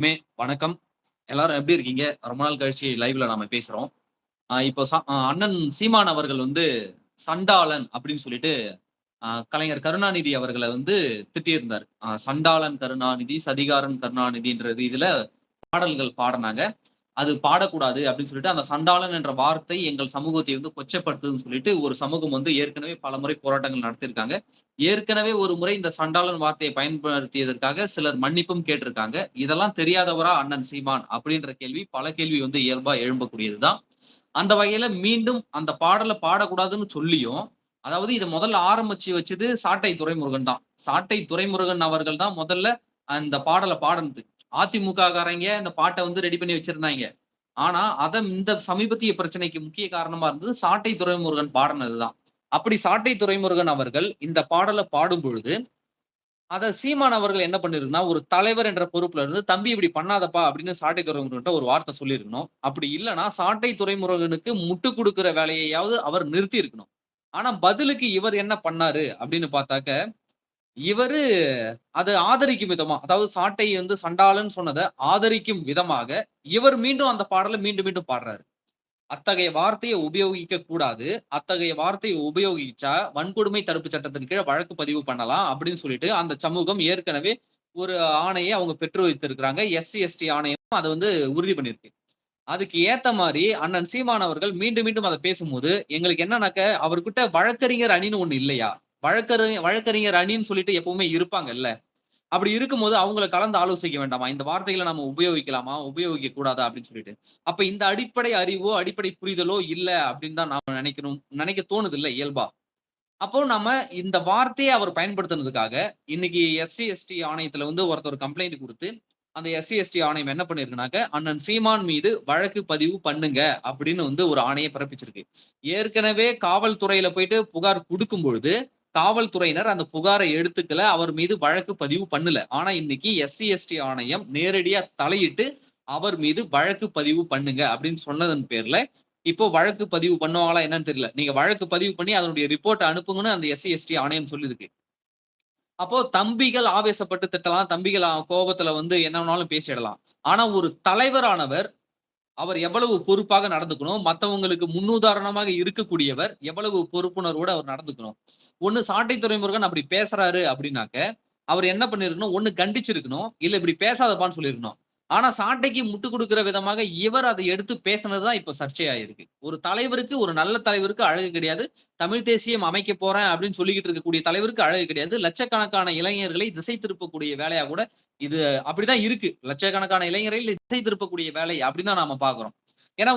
மே வணக்கம். எல்லாரும் எப்படி இருக்கீங்க? ரொம்ப நாள் கழிச்சு லைவ்ல நாம பேசுறோம். ஆஹ் இப்போ ச- ஆஹ் அண்ணன் சீமான் அவர்கள் வந்து சண்டாளன் அப்படின்னு சொல்லிட்டு ஆஹ் கலைஞர் கருணாநிதி அவர்களை வந்து திட்டியிருந்தார். ஆஹ் சண்டாளன் கருணாநிதி சதிகாரன் கருணாநிதின்ற ரீதியில பாடல்கள் பாடினாங்க. அது பாடக்கூடாது அப்படின்னு சொல்லிட்டு அந்த சண்டாளன் என்ற வார்த்தை எங்கள் சமூகத்தை வந்து கொச்சப்படுத்துதுன்னு சொல்லிட்டு ஒரு சமூகம் வந்து ஏற்கனவே பல முறை போராட்டங்கள் நடத்தியிருக்காங்க. ஏற்கனவே ஒரு முறை இந்த சண்டாளன் வார்த்தையை பயன்படுத்தியதற்காக சிலர் மன்னிப்பும் கேட்டிருக்காங்க. இதெல்லாம் தெரியாதவரா அண்ணன் சீமான் அப்படின்ற கேள்வி பல கேள்வி வந்து இயல்பா எழும்பக்கூடியதுதான். அந்த வகையில மீண்டும் அந்த பாடலை பாடக்கூடாதுன்னு சொல்லியும் அதாவது இதை முதல்ல ஆரம்பிச்சு வச்சது சாட்டை துறைமுருகன் தான். சாட்டை துறைமுருகன் அவர்கள் தான் முதல்ல அந்த பாடலை பாடினது. அதிமுக காரங்க இந்த பாட்டை வந்து ரெடி பண்ணி வச்சிருந்தாங்க. ஆனா அத இந்த சமீபத்திய பிரச்சனைக்கு முக்கிய காரணமா இருந்தது சாட்டை துறைமுருகன் பாடினதுதான் அப்படி சாட்டை துறைமுருகன் அவர்கள் இந்த பாடலை பாடும் பொழுது அதை சீமான் அவர்கள் என்ன பண்ணிருக்குன்னா ஒரு தலைவர் என்ற பொறுப்புல இருந்து தம்பி இப்படி பண்ணாதப்பா அப்படின்னு சாட்டை துறைமுருகன்ட்ட ஒரு வார்த்தை சொல்லியிருக்கணும். அப்படி இல்லைன்னா சாட்டை துறைமுருகனுக்கு முட்டு கொடுக்குற வேலையையாவது அவர் நிறுத்தி இருக்கணும் ஆனா பதிலுக்கு இவர் என்ன பண்ணாரு அப்படின்னு பார்த்தாக்க இவரு அது ஆதரிக்கும் விதமா அதாவது சாட்டை வந்து சண்டாளன்னு சொன்னதை ஆதரிக்கும் விதமாக இவர் மீண்டும் அந்த பாடலை மீண்டும் மீண்டும் பாடுறாரு. அத்தகைய வார்த்தையை உபயோகிக்க கூடாது அத்தகைய வார்த்தையை உபயோகிச்சா வன்கொடுமை தடுப்பு சட்டத்தின் கீழே வழக்கு பதிவு பண்ணலாம் அப்படின்னு சொல்லிட்டு அந்த சமூகம் ஏற்கனவே ஒரு ஆணையை அவங்க பெற்று வைத்திருக்கிறாங்க. எஸ்சி எஸ்டி ஆணையம் அதை வந்து உறுதி பண்ணியிருக்கு. அதுக்கு ஏத்த மாதிரி அண்ணன் சீமான் அவர்கள் மீண்டும் மீண்டும் அதை பேசும்போது எங்களுக்கு என்னன்னாக்க அவர்கிட்ட வழக்கறிஞர் அணின்னு ஒண்ணு இல்லையா? வழக்கறி வழக்கறிஞர் அணின்னு சொல்லிட்டு எப்பவுமே இருப்பாங்கல்ல. அப்படி இருக்கும்போது அவங்கள கலந்து ஆலோசிக்க வேண்டாமா? இந்த வார்த்தைகளை நம்ம உபயோகிக்கலாமா? உபயோகிக்க கூடாதா அப்படின்னு சொல்லிட்டு. அப்ப இந்த அடிப்படை அறிவோ அடிப்படை புரிதலோ இல்லை அப்படின்னு தான் நாம நினைக்கணும் நினைக்க தோணுது இல்ல இயல்பா. அப்போ நம்ம இந்த வார்த்தையை அவர் பயன்படுத்தினதுக்காக இன்னைக்கு எஸ்சி எஸ்டி ஆணையத்துல வந்து ஒருத்தர் கம்ப்ளைண்ட் கொடுத்து அந்த எஸ்சி எஸ்டி ஆணையம் என்ன பண்ணிருக்குனாக்க அண்ணன் சீமான் மீது வழக்கு பதிவு பண்ணுங்க அப்படின்னு வந்து ஒரு ஆணையை பிறப்பிச்சிருக்கு. ஏற்கனவே காவல்துறையில போயிட்டு புகார் கொடுக்கும் பொழுது காவல்துறையினர் அந்த புகாரை எடுத்துக்கல. அவர் மீது வழக்கு பதிவு பண்ணல. ஆனா இன்னைக்கு எஸ்சி எஸ்டி ஆணையம் நேரடியா தலையிட்டு அவர் மீது வழக்கு பதிவு பண்ணுங்க அப்படின்னு சொன்னதன் பேர்ல இப்போ வழக்கு பதிவு பண்ணுவாங்களா என்னன்னு தெரியல. நீங்க வழக்கு பதிவு பண்ணி அதனுடைய ரிப்போர்ட் அனுப்புங்கன்னு அந்த எஸ்சி எஸ்டி ஆணையம் சொல்லியிருக்கு. அப்போ தம்பிகள் ஆவேசப்பட்டு திட்டலாம். தம்பிகள் கோபத்துல வந்து என்ன வேணாலும் பேசிடலாம். ஆனா ஒரு தலைவரானவர் அவர் எவ்வளவு பொறுப்பாக நடந்துக்கணும் மற்றவங்களுக்கு முன்னுதாரணமாக இருக்கக்கூடியவர் எவ்வளவு பொறுப்புணர்வோட அவர் நடந்துக்கணும். ஒன்னு சாட்டை துறைமுருகன் அப்படி பேசுறாரு அப்படின்னாக்க அவர் என்ன பண்ணிருக்கணும்? ஒன்னு கண்டிச்சிருக்கணும் இல்ல இப்படி பேசாதப்பான்னு சொல்லியிருக்கணும் ஆனா சாட்டைக்கு முட்டு கொடுக்கிற விதமாக இவர் அதை எடுத்து பேசினதுதான் இப்ப சர்ச்சையாயிருக்கு. ஒரு தலைவருக்கு ஒரு நல்ல தலைவருக்கு அழகு கிடையாது. தமிழ் தேசியம் அமைக்க போறேன் அப்படின்னு சொல்லிக்கிட்டு இருக்கக்கூடிய தலைவருக்கு அழகு கிடையாது. லட்சக்கணக்கான இளைஞர்களை திசை திருப்பக்கூடிய வேலையா கூட இது அப்படிதான் இருக்கு. லட்சக்கணக்கான இளைஞர்களை திசை திருப்பக்கூடிய வேலை அப்படிதான் நாம பாக்குறோம். ஏன்னா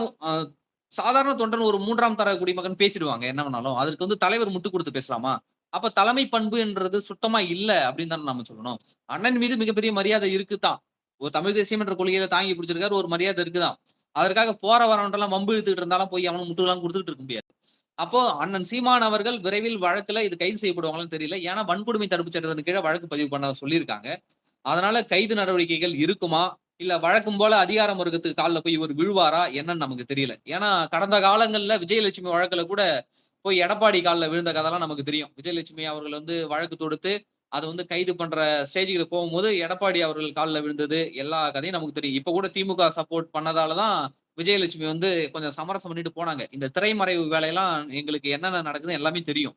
சாதாரண தொண்டன் ஒரு மூன்றாம் தர குடிமகன் பேசிடுவாங்க. என்ன வேணாலும். அதற்கு வந்து தலைவர் முட்டு கொடுத்து பேசலாமா? அப்ப தலைமை பண்புன்றது சுத்தமா இல்லை அப்படின்னு தானே நம்ம சொல்லணும். அண்ணன் மீது மிகப்பெரிய மரியாதை இருக்குதான். ஒரு தமிழ் தேசியம் என்ற கொள்கையில தாங்கி பிடிச்சிருக்காரு ஒரு மரியாதை இருக்குதான். அதற்காக போற வரவன்ட்டெல்லாம் வம்பு இழுத்துட்டு இருந்தாலும் போய் அவனும் முட்டு கொடுத்துட்டு இருக்க முடியாது. அப்போ அண்ணன் சீமான் அவர்கள் விரைவில் வழக்குல இது கைது செய்யப்படுவாங்களான்னு தெரியல. ஏன்னா வன்கொடுமை தடுப்பு சட்டத்தின் கீழே வழக்கு பதிவு பண்ண சொல்லியிருக்காங்க. அதனால கைது நடவடிக்கைகள் இருக்குமா? இல்ல வழக்கம் போல அதிகாரம் வர்க்கத்துக்கு காலில் போய் இவர் விழுவாரா? என்னன்னு நமக்கு தெரியல. ஏன்னா கடந்த காலங்கள்ல விஜயலட்சுமி வழக்குல கூட போய் எடப்பாடி காலில் விழுந்த கதைலாம் நமக்கு தெரியும். விஜயலட்சுமி அவர்கள் வந்து வழக்கு தொடுத்து அதை வந்து கைது பண்ற ஸ்டேஜுக்கு போகும்போது எடப்பாடி அவர்கள் காலில் விழுந்தது எல்லா கதையும் நமக்கு தெரியும். இப்ப கூட திமுக சப்போர்ட் பண்ணதாலதான் விஜயலட்சுமி வந்து கொஞ்சம் சமரசம் பண்ணிட்டு போனாங்க. இந்த திரைமறைவு வேலையெல்லாம் எங்களுக்கு என்னென்ன நடக்குதுன்னு எல்லாமே தெரியும்.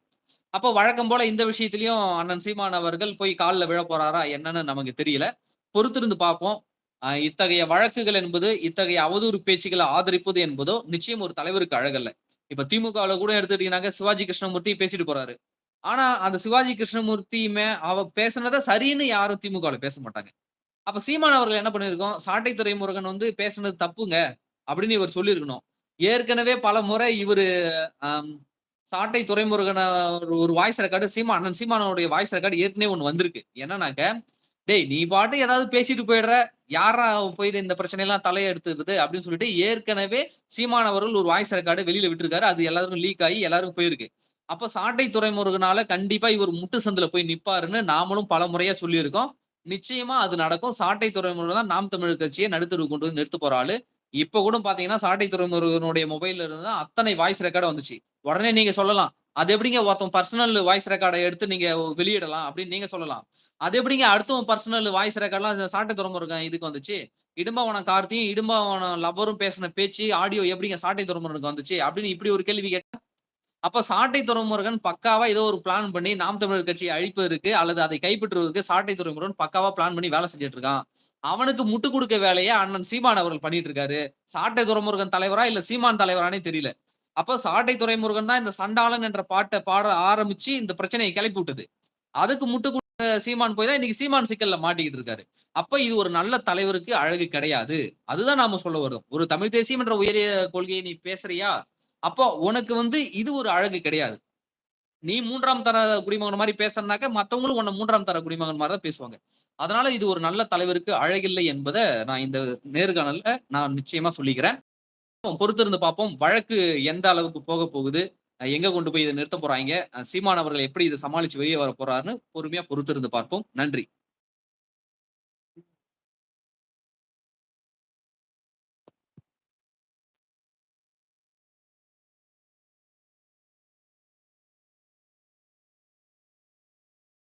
அப்போ வழக்கம் போல இந்த விஷயத்திலயும் அண்ணன் சீமான் அவர்கள் போய் காலில் விழ போறாரா என்னன்னு நமக்கு தெரியல. பொறுத்திருந்து பார்ப்போம். இத்தகைய வழக்குகள் என்பது இத்தகைய அவதூறு பேச்சுக்களை ஆதரிப்பது என்பதோ நிச்சயம் ஒரு தலைவருக்கு அழகல்ல. இப்ப திமுகவில் கூட எடுத்துட்டீங்கன்னாக்க சிவாஜி கிருஷ்ணமூர்த்தி பேசிட்டு போறாரு. ஆனா அந்த சிவாஜி கிருஷ்ணமூர்த்தியுமே அவ பேசுனதை சரின்னு யாரும் திமுகவுல பேச மாட்டாங்க. அப்ப சீமான் அவர்கள் என்ன பண்ணிருக்கோம் சாட்டை துறைமுருகன் வந்து பேசுனது தப்புங்க அப்படின்னு இவர் சொல்லியிருக்கணும். ஏற்கனவே பல முறை இவரு சாட்டை துறைமுருகன ஒரு- ஒரு வாய்ஸ் ரெக்கார்டு சீமா அண்ணன் சீமானோடைய வாய்ஸ் ரெக்கார்டு ஏற்கனவே ஒண்ணு வந்திருக்கு. என்னன்னாக்க டேய் நீ பாட்டு ஏதாவது பேசிட்டு போயிடுற யாரா போயிட்டு இந்த பிரச்சனை எல்லாம் தலையெடுத்துருது அப்படின்னு சொல்லிட்டு ஏற்கனவே சீமானவர்கள் ஒரு வாய்ஸ் ரெக்கார்டு வெளியில விட்டுருக்காரு. அது எல்லாருக்கும் லீக் ஆகி எல்லாருக்கும் போயிருக்கு. அப்ப சாட்டை துறைமுருகனால கண்டிப்பா இவர் முட்டு சந்தில போய் நிப்பாருன்னு நாமளும் பல முறையா சொல்லியிருக்கோம். நிச்சயமா அது நடக்கும். சாட்டை துறைமுருகன் தான் நாம் தமிழர் கட்சியை நடுத்தருவு கொண்டு வந்து நிறுத்த போற ஆளு இப்ப கூட பாத்தீங்கன்னா சாட்டை துறைமுருகனுடைய மொபைல்ல இருந்து அத்தனை வாய்ஸ் ரெக்கார்டு வந்துச்சு. உடனே நீங்க சொல்லலாம். அது எப்படிங்க ஒருத்தன் பர்சனல் வாய்ஸ் ரெக்கார்டை எடுத்து நீங்க வெளியிடலாம் அப்படின்னு நீங்க சொல்லலாம். அது எப்படிங்க அடுத்தவன் பர்சனல் வாய்ஸ் ரெக்கார்ட்லாம் சாட்டை துறைமுருகன் இதுக்கு வந்துச்சு? இடும்பவனம் கார்த்தியும் இடும்பவனம் லவரும் பேசின பேச்சு ஆடியோ எப்படிங்க சாட்டை துறைமுருகனுக்கு வந்துச்சு அப்படின்னு இப்படி ஒரு கேள்வி கேட்டா அப்ப சாட்டை துறைமுருகன் பக்காவா ஏதோ ஒரு பிளான் பண்ணி நாம் தமிழர் கட்சியை அழிப்பதற்கு அல்லது அதை கைப்பற்றுவதற்கு சாட்டை துறைமுருகன் பக்காவா பிளான் பண்ணி வேலை செஞ்சுட்டு இருக்கான். அவனுக்கு முட்டு கொடுக்க வேலையை அண்ணன் சீமான் அவர்கள் பண்ணிட்டு இருக்காரு. சாட்டை துறைமுருகன் தலைவரா இல்ல சீமான் தலைவரானே தெரியல. அப்ப சாட்டை துறைமுருகன் தான் இந்த சண்டாளன் என்ற பாட்டை பாட ஆரம்பிச்சு இந்த பிரச்சனையை கிளப்பி விட்டது. அதுக்கு முட்டு கொடுக்க சீமான் போய் தான் இன்னைக்கு சீமான் சிக்கல்ல மாட்டிக்கிட்டு இருக்காரு. அப்ப இது ஒரு நல்ல தலைவருக்கு அழகு கிடையாது. அதுதான் நாம சொல்ல வரும் ஒரு தமிழ் தேசியம் என்ற உயரிய கொள்கையை நீ பேசுறியா? அப்போ உனக்கு வந்து இது ஒரு அழகு கிடையாது. நீ மூன்றாம் தர குடிமகன் மாதிரி பேசுறனாக்க மத்தவங்களும் உன்னை மூன்றாம் தர குடிமகன் மாதிரி தான் பேசுவாங்க. அதனால இது ஒரு நல்ல தலைவருக்கு அழகில்லை என்பதை நான் இந்த நேர்காணல்ல நான் நிச்சயமா சொல்லிக்கிறேன். பொறுத்திருந்து பார்ப்போம். வழக்கு எந்த அளவுக்கு போக போகுது? எங்க கொண்டு போய் இதை நிறுத்த போறாங்க? சீமானவர்கள் சீமான் அவர்கள் எப்படி இதை சமாளிச்சு வெளியே வர போறாருன்னு பொறுமையா பொறுத்திருந்து பார்ப்போம். நன்றி.